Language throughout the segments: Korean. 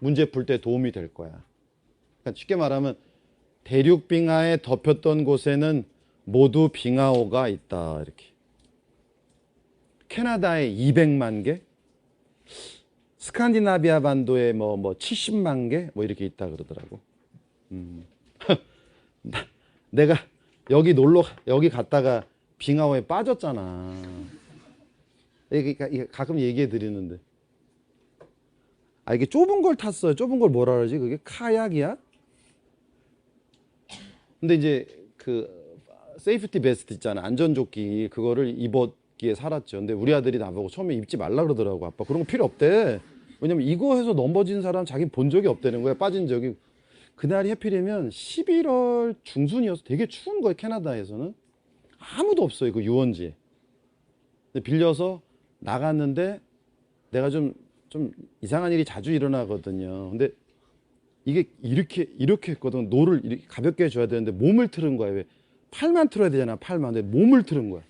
문제 풀 때 도움이 될 거야. 그러니까 쉽게 말하면 대륙 빙하에 덮였던 곳에는 모두 빙하호가 있다 이렇게. 캐나다에 200만 개, 스칸디나비아 반도에 뭐뭐 70만 개 뭐 이렇게 있다 그러더라고. 음. 나- 내가 여기 놀러 여기 갔다가 빙하호에 빠졌잖아. 가끔 얘기해 드리는데. 아 이게 좁은 걸 탔어요. 좁은 걸 뭐라 그러지? 그게 카약이야? 근데 이제 그 세이프티 베스트 있잖아. 안전조끼 그거를 입었기에 살았죠. 근데 우리 아들이 나보고 처음에 입지 말라 그러더라고. 아빠 그런 거 필요 없대. 왜냐면 이거 해서 넘어진 사람 자기 본 적이 없다는 거야. 빠진 적이. 그날이 해필이면 11월 중순이어서 되게 추운 거예요. 캐나다에서는. 아무도 없어요. 그 유원지에. 빌려서 나갔는데 내가 좀, 좀 이상한 일이 자주 일어나거든요. 근데 이게 이렇게, 이렇게 했거든. 노를 이렇게 가볍게 해줘야 되는데 몸을 틀은 거야. 왜? 팔만 틀어야 되잖아. 팔만. 근데 몸을 틀은 거야.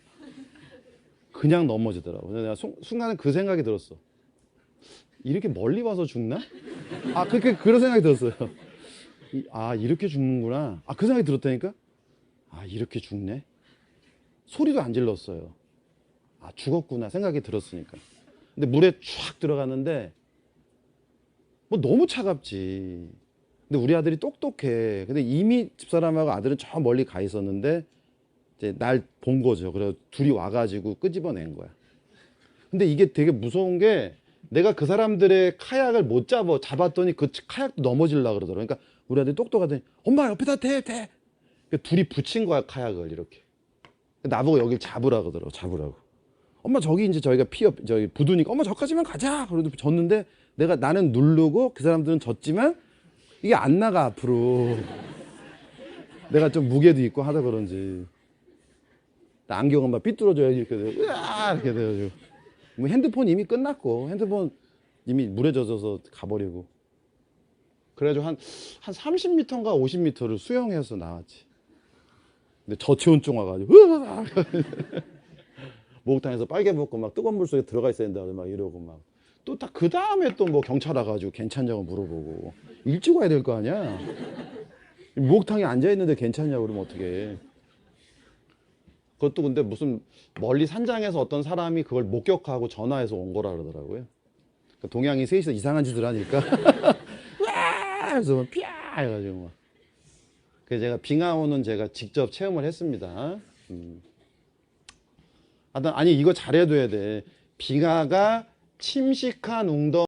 그냥 넘어지더라고. 내가 순, 순간에 그 생각이 들었어. 이렇게 멀리 와서 죽나? 아, 그렇게, 그런 생각이 들었어요. 이- 아, 이렇게 죽는구나. 아, 그 생각이 들었다니까? 아, 이렇게 죽네? 소리도 안 질렀어요. 아, 죽었구나 생각이 들었으니까. 근데 물에 촥 들어갔는데 뭐 너무 차갑지. 근데 우리 아들이 똑똑해. 근데 이미 집사람하고 아들은 저 멀리 가 있었는데 이제 날 본 거죠. 그래서 둘이 와가지고 끄집어낸 거야. 근데 이게 되게 무서운 게 내가 그 사람들의 카약을 못 잡아 잡았더니 그 카약도 넘어질라 그러더라고. 그러니까 우리 아들이 똑똑하더니 엄마 옆에다 대 대. 그러니까 둘이 붙인 거야 카약을 이렇게. 나보고 여길 잡으라 그러더라고. 잡으라고. 엄마 저기 이제 저희가 피업 저기 부두니까 엄마 저까지만 가자. 그래도 졌는데 내가 나는 누르고 그 사람들은 졌지만 이게 안 나가 앞으로. 내가 좀 무게도 있고 하다 그런지. 나 안경은 막 삐뚤어져야 이렇게 돼요. 이렇게 돼가지고. 뭐 핸드폰 이미 끝났고 핸드폰 이미 물에 젖어서 가버리고. 그래가지고 한, 한 30m인가 50m를 수영해서 나왔지. 근데 저체온증 와가지고! 목욕탕에서 빨개 벗고 막 뜨거운 물 속에 들어가 있어야 된다. 막 이러고 막. 또딱그 다음에 또 뭐 경찰 와가지고 괜찮냐고 물어보고. 일찍 와야 될 거 아니야? 목욕탕에 앉아 있는데 괜찮냐고 그러면 어떡해. 그것도 근데 무슨 멀리 산장에서 어떤 사람이 그걸 목격하고 전화해서 온 거라 그러더라고요. 그러니까 동양이 셋이서 이상한 짓을 하니까. 와! 그래서 막 피야! 해가지고 막. 그래서 제가 빙하 오는 제가 직접 체험을 했습니다. 음. 하여튼 아니 이거 잘해둬야 돼. 빙하가 침식한 웅덩이